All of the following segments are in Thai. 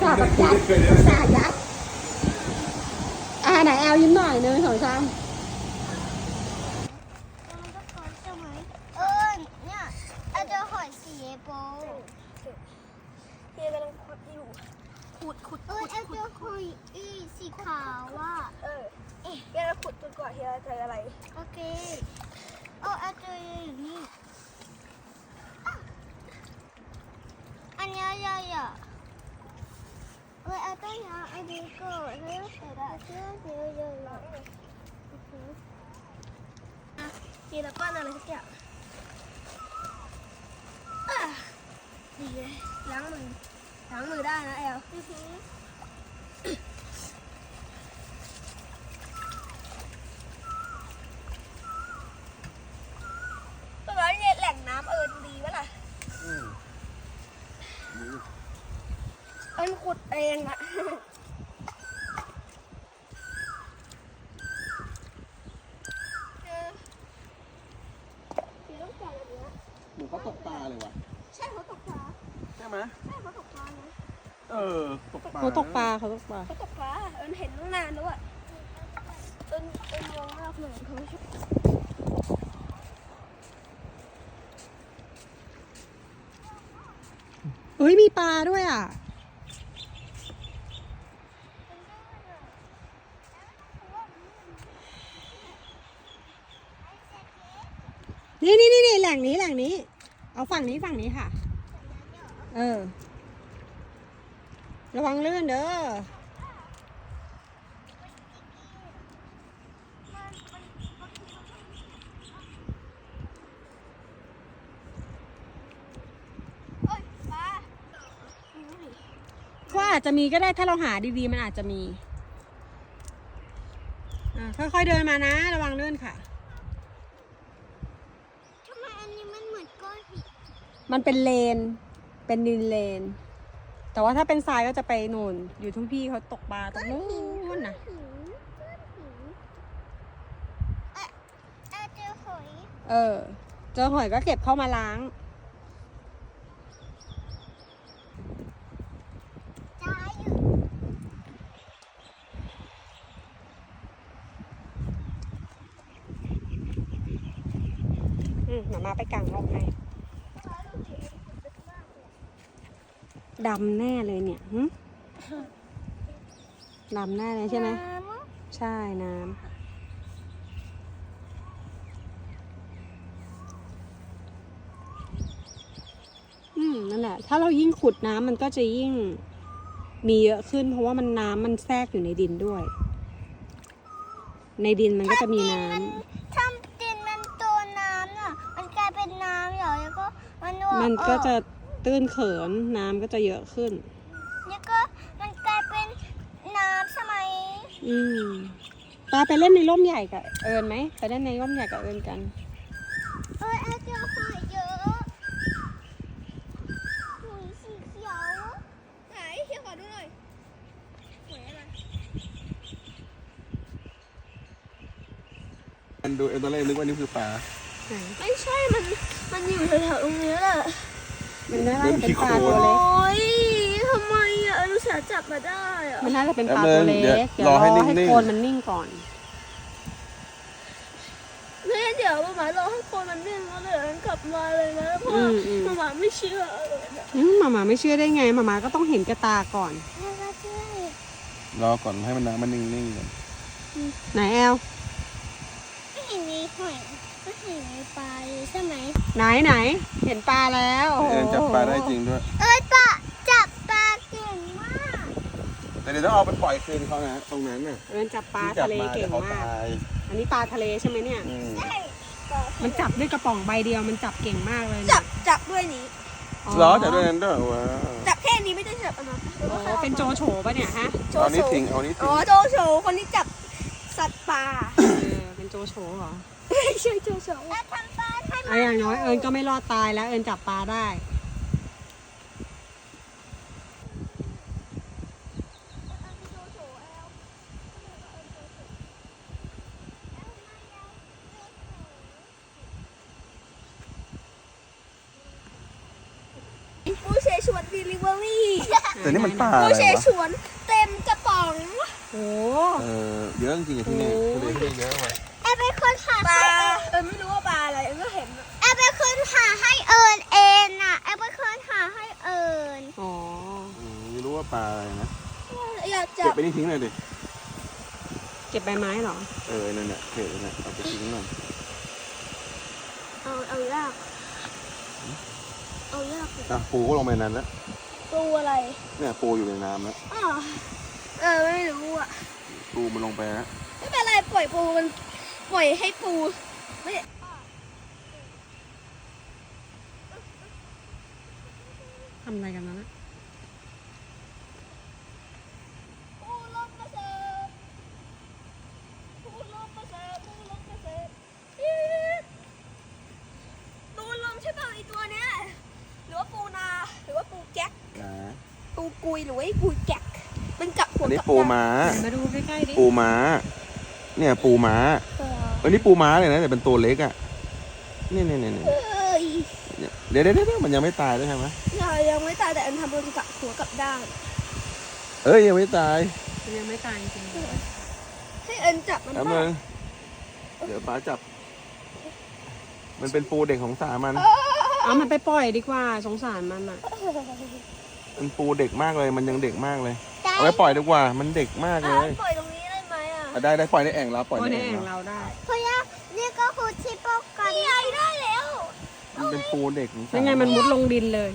สาห์แบบยัดสาห์ยัดอ่าไหนแอลยิ้มหน่อยหนึ่งสองสามมันก็คอใช่ไหมเออเนี่ยเอาเจอหอยสีโปเฮียกำลังขุดอยู่ขุดขุดเออเอาเจอหอยอีสีขาวว่ะเออเฮียจะขุดจนกว่าเฮียจะเจออะไร โอเคโอ้เอาเจออย่างนี้อะอันนี้ใหญ่อะเออเอาต้ นยางอันนี้ก็เลือกเสร็จแล้วเลือกเยอะๆเลยโอเคเฮียแล้วก้อนอะไรสักอย่างอะดีเลยล้างมือล้างมือได้นะแอลอือหือตรงนั้นเนี่ยแหล่งน้ำเอิญดีปะล่ะอืมเอิญขุดเองอะ เออพี่ต้องการแบบเนี้ย หมูเขาตกปลาเลยวะ ใช่เขาตกปลา ใช่ไหม ใช่เขาตกปลานะ เออ ตกปลา เขาตกปลาเขาตกปลาเขาตกปลาเอิญเห็นตั้งนานแล้วอะเอิญเอิญงงมากเลยเขาไม่ช่วยเฮ้ยมีปลาด้วยอะนี่นี่นี่นี่แหล่งนี้แหล่งนี้ เอาฝั่งนี้ฝั่งนี้ค่ะ เออ ระวังลื่นเด้อเอ้ยปลาดูดิก็อาจจะมีก็ได้ถ้าเราหาดีๆ มันอาจจะมีอ่าค่อยๆเดินมานะ ระวังลื่นค่ะทำไมอันนี้มันเหมือนก้อนหินมันเป็นเลน เป็นดินเลน แต่ว่าถ้าเป็นทรายก็จะไปนู่น อยู่ทุ่งพี่เขาตกปลาตรงนู้นนะหินก้อนหินเอ๊ะเอาเจอหอยเออ เจอหอยก็เก็บเข้ามาล้างจ้าอยู่อืมหมามาไปกางร่มให้ ดำแน่เลยเนี่ยหึดำแน่เลยใช่ไหมน้ำอะใช่น้ำค่ะอืม นั่นแหละ ถ้าเรายิ่งขุดน้ำมันก็จะยิ่งมีเยอะขึ้น เพราะว่ามันน้ำมันแทรกอยู่ในดินด้วย ในดินมันก็จะมีน้ำถ้าดินมันตัวน้ำน่ะ มันกลายเป็นน้ำเหรอแล้วก็มันออมันก็จะออ ตื้นเขินน้ำก็จะเยอะขึ้น แล้วก็มันกลายเป็นน้ำใช่ไหมอืมปาไปเล่นในร่มใหญ่กับเอิญไหมไปเล่นในร่มใหญ่กับเอิญกัน เออเอาเจอหอยเยอะหอยสีเขียวไหนเฮียขอดูหน่อยสวยอะไรมันดูเอ็นตอนแรกนึกว่านี่คือปลา ไม่ใช่มันมันอยู่แถวๆตรงนี้แหละ มันน่าจะเป็นปลาตัวโอเล็ก้ยทำไมอะอนุสาจับมาได้อะมันน่าจะเป็นปลาตัวเล็ก เดี๋เดี๋ยยววรรออให้ให้นิ่งๆโคนมันนิ่งก่อนเนี่ยเดี๋ยวหมารอให้คนมันนิ่งแล้วเดี๋ยวมันกลับมาเลยนะเพราะอืมอืมหมาไม่เชื่อเลยนะอืมหมาหมาไม่เชื่อได้ไงหมาหมาก็ต้องเห็นกระตาก่อนแล้วก็ช่วยรอก่อนให้มันน้ำมันนิ่งๆก่อนไหนแอลไม่เห็นมีหอยไม่ เห็นมีปลาเลยใช่ไหมไหนไหนเห็นปลาแล้วโอ้โหเอ็นจับปลาได้จริงด้วย เอ้ยปลาจับปลาเก่งมากแต่เดี๋ยวต้องเอาไปปล่อยคืนเขานะ ตรงนั้นน่ะเอิญจับปลาที่จัทะเลมาเก่งดี๋ยวขมากตายอันนี้ปลาทะเลใช่ไหมเนี่ยอืมมันจับด้วยกระป๋องใบเดียวมันจับเก่งมากเลยจัเนี่ยบจับด้วยนี้เหรอจับด้วยนั้นด้วยว้าวจับแค่นี้ไม่ได้จับอันนั้นโอ้เป็นโจโฉปะเนี่ยฮะโจเอาโฉนี้ทิ้งเอานี้ทิ้อ๋งอโจโฉคนที่จับสัตว์ป่าเออเป็นโจโฉเหรอ ไม่ใช่โจโฉแล้วทำปลาทำเอาอย่างน้อยเอิญก็ไม่รอดตายแล้ว เอิญจับปลาได้ ผู้เชยชวน delivery แต่นี่มันป่าปูอะไรเชวะฉวนเต็มกระป๋อง โอ้เออเยอะจริงๆอะที่นี่ทะเลที่นี่เยอะว่ะแอบเป็นคนหาปลา เออไม่รู้ว่าปลาอะไรเออก็เห็นแอบเป็นคนหาให้เอิญเองน่ะแอบเป็นคนหาให้เอิญอ๋ออืมไม่รู้ว่าปลาอะไรนะ อยากจัเก็บบไปนี่ทิ้งเลยดิ เก็บใบไม้เหรอ เออนั่นแหละเก็บนั่นแหละเอาไปทิ้งหน่อยเอาเอายากเอายากอะปูก็ลงไปในนั้นแล้วปูอะไรเนี่ยปูอยู่ในน้ำแล้วอ๋อเออไม่รู้อะปูมันลงไปแล้วไม่เป็นไรปล่อยปูมันปล่อยให้ปู ไม่ทำอะไรกันนะปูลงมาเสิร์ฟปูลงมาเสิร์ฟปูลงมาเสิร์ฟอี๊ดปูลงใช่ป่ะไอตัวเนี้ยหรือว่าปูนาหรือว่าปูแก๊กนะปูกุยหรือว่าไอ้ปูแก๊กเป็นกับหัวอันนี้กับปูยางม้า มาดูใกล้ๆดิปูม้า เนี่ยปูม้าเอออันนี้ปูม้าเลยนะแต่เป็นตัวเล็กอะนี่นี่นี่นี่เอ้ยเดี๋ยวเดี๋ยวเดี๋ยวมันยังไม่ตายด้วยใช่ไหมยังยังไม่ตายแต่อันทำบนกับหัวกับด้านเอ้ยยังไม่ตายมันยังไม่ตายจริงให้เอิญจับมันแป๊บบ้านึงเดี๋ยวป้าจับ มันเป็นปูเด็กของสามันๆเอามันไปปล่อยดีกว่าสงสารมันอะมันปูเด็กมากเลย มันยังเด็กมากเลยเอาไว้ปล่อยดีกว่า มันเด็กมากเลอะยปล่อยตรงนี้ได้ไหมอะอะได้ได้ปล่อยในแอ่งเราปล่อยโอ้ในในแอ่แอ่งงเราเราได้ เพราะว่านี่ก็คือที่ป้องกัน นี่ไงได้แล้ว มัน เป็นปูเด็กของสายังไงมันมุดลงดินเลย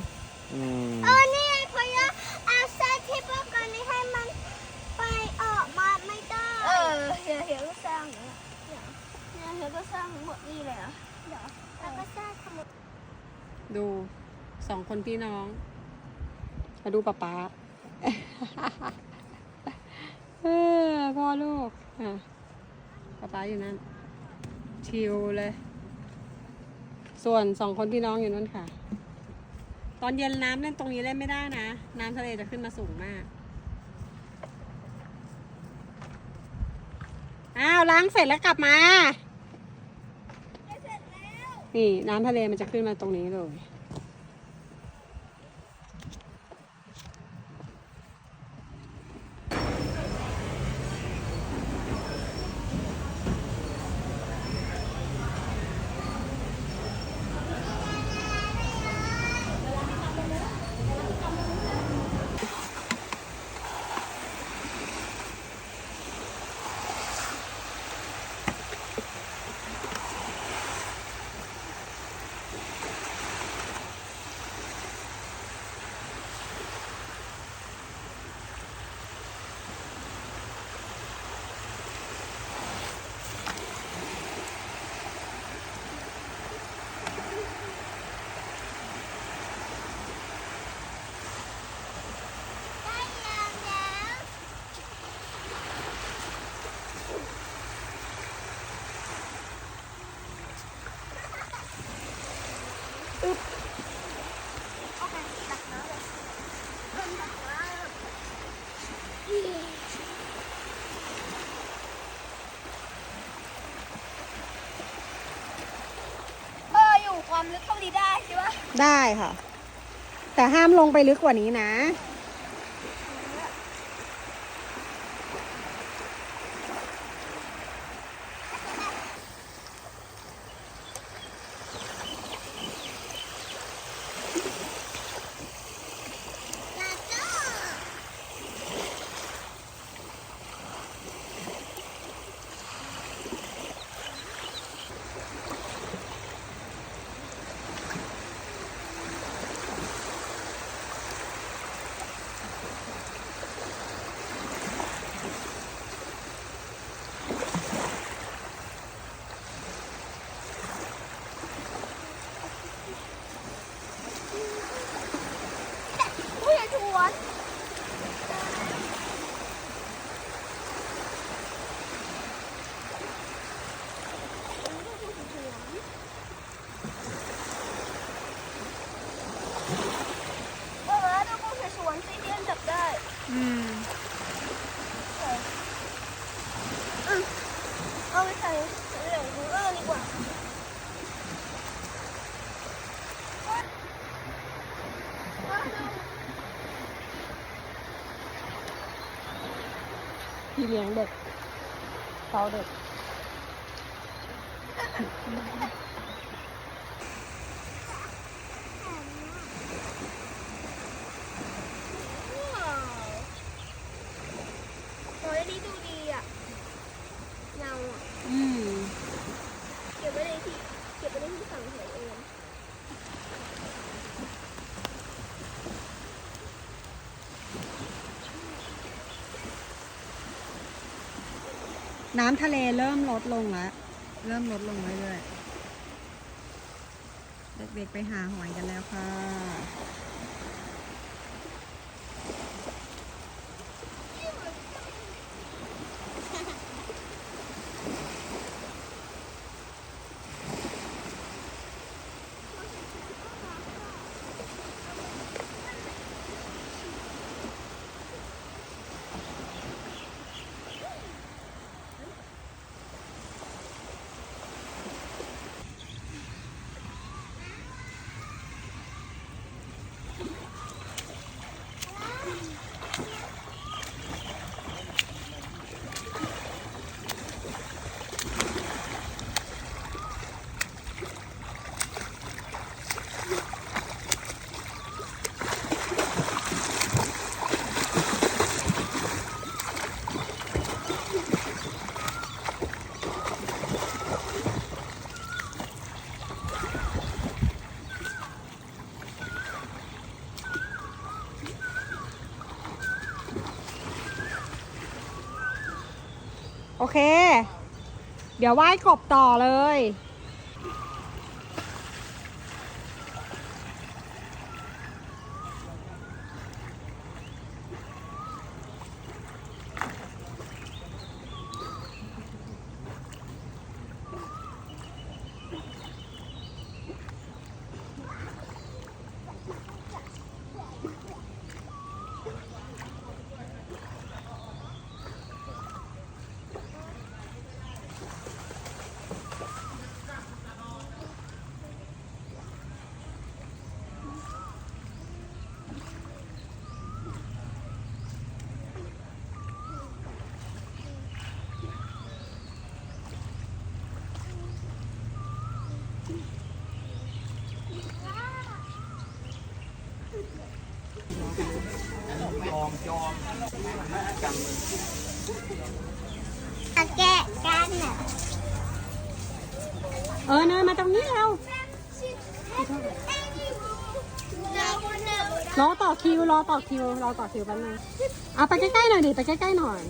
อืมเออนี่ไงเพราะว่าเอาเส้นที่ป้องกันนี้ให้มันไปออกมาไม่ได้เออเฮียเฮียก็สร้างเนี่ยเดี๋ยวเฮียเฮียก็สร้างทั้งหมดนี่เลยอะเดี๋ยวแล้วก็สร้างสมุดดูสองคนพี่น้องมาดูป๊าป๊าเออพ่อลูกอะป๊าป๊าอยู่นั่นชิวเลย ส่วนสองคนพี่น้องอยู่นั่นค่ะ ตอนเย็นน้ำเล่นตรงนี้เล่นไม่ได้นะ น้ำทะเลจะขึ้นมาสูงมาก อ้าวล้างเสร็จแล้วกลับมา นี่น้ำทะเลมันจะขึ้นมาตรงนี้เลย ได้แล้วแล้ว โอเคตักน้ำเลยเพิ่มตักน้ำเอออยู่ความลึกเท่านี้ได้ใช่ปะ ได้ค่ะ แต่ห้ามลงไปลึกกว่านี้นะ แล้วก็ ผู้ใหญ่ชวนเออดูผู้ใหญ่ชวนสิที่อันจับได้ อืม เอาไปใส่เหลืองดูเออดีกว่า พี่เลี้ยงเด็กเฝ้าเด็ก ว้าวโอ้ยอันนี้ดูดีอะเงาอะ อืม เก็บไว้ในที่ เก็บไว้ในที่สั่งเฉยเอง น้ำทะเลเริ่มลดลงแล้วเริ่มลดลงเรื่อยๆเด็กๆไปหาหอยกันแล้วค่ะ โอเค เดี๋ยวไหว้กบต่อเลย ตะแกะกันอะ เออเนยมาตรงนี้เรา รอต่อคิวรอต่อคิวรอต่อคิวแป๊บนึงเอาไปใกล้ๆหน่อยดิไปใกล้ๆหน่อย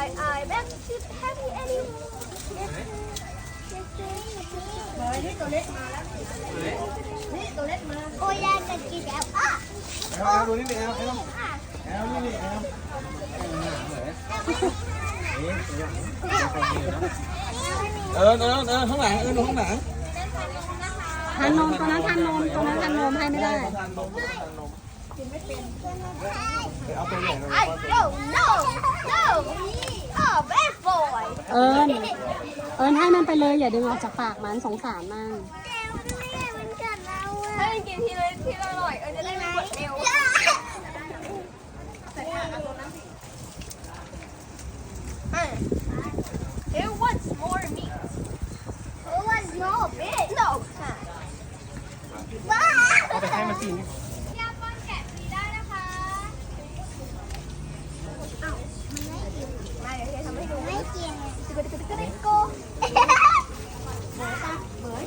I I back to happy animal โอ้ยยายจะกินแล้วอะแอลแอลดูนี่ดิแอลแอลแอลนี่นี่แอลเออเออเออข้างหลังเออดูข้างหลัง ทานนมตัวนั้นทานนมตัวนั้นทานนมให้ไม่ได้ทานนมทานนมไปเอาตัวใหญ่หน่อย I don't know no oh bad boy เอิญเอิญให้มันไปเลยอย่าดึงออกจากปากมันสงสารมันมันกัดเราอะถ้ามันกินทีละทีละหน่อยเออจะได้ไม่ปวดเอว It wants more meat. เพราะว่า no Big. No. ว้า เอาไปให้มันกินยาป้อนแกะฟรีได้นะคะมาเดี๋ยวเฮียทำให้ดูไม่กินตึ๊กตึ๊กตึกตึ๊กโก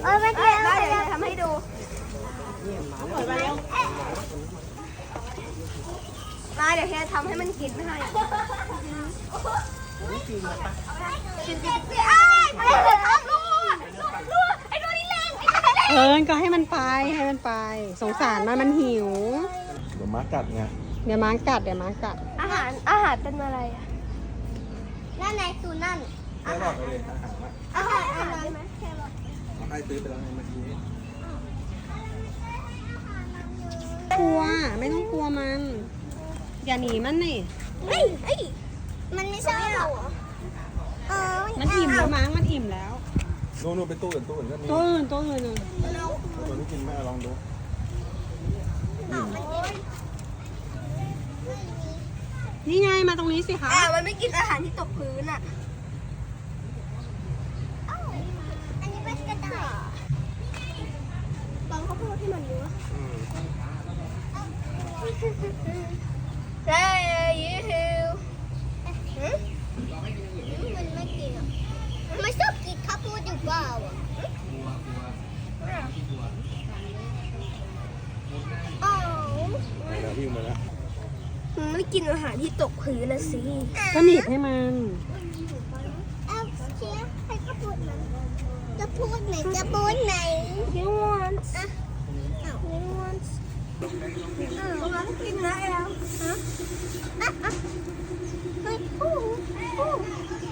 โอ้ยไม่มากินเดี๋ยวเฮียทำให้ดูมาเดี๋ยวเฮียทำให้มันกินให้กินกินกินอ้ไอ้ลูกลูกไอ้ตัวนี้แรงไอ้ตัวนี้แรง เอิญก็ให้มันไปให้มันไป สงสารมันมันหิว เดี๋ยวม้ากัดไงเดี๋ยวม้ากัดเดี๋ยวม้ากัด อาหารอาหารเป็นอะไรอะนั่นไหนสูนั่น แค่หลอดเลยอาหารอะอาหารอะไรเอาให้ซื้อไปแล้วไงเมื่อกี้กลัวไม่ต้องกลัวมัน อย่าหนีมันนี่ เฮ้ยเฮ้ยมันไม่ใช่หรอ เออมันอิ่มแล้วมั้งมันอิ่มแล้ว นู่นนู่นไปตู้อื่นตู้อื่นก็มีตัวอื่นตัวอื่นอะตัวนี้กินไหมเอาลองดูมันกินนี่ไงมาตรงนี้สิคะอ่ามันไม่กินอาหารที่ตกพื้นอะเอ้าอันนี้เป็นกระต่ายลองข้าวโพดที่มันเนื้ออืม เฮ้ยยูฮิว มันไม่กินอะมันไม่ชอบกินข้าวโพดอยู่เปล่าอะอ้าว ไป แล้ววิ่งมาแล้วมันไม่กินอาหารที่ตกพื้นนะสิก็หนีบให้มันเอาเชียร์ให้ข้าวโพดมันจะพูดไหนจะพูดไหน You want อะ You want ตรงนั้นกินนะแอลฮะอะอ่พูดพูด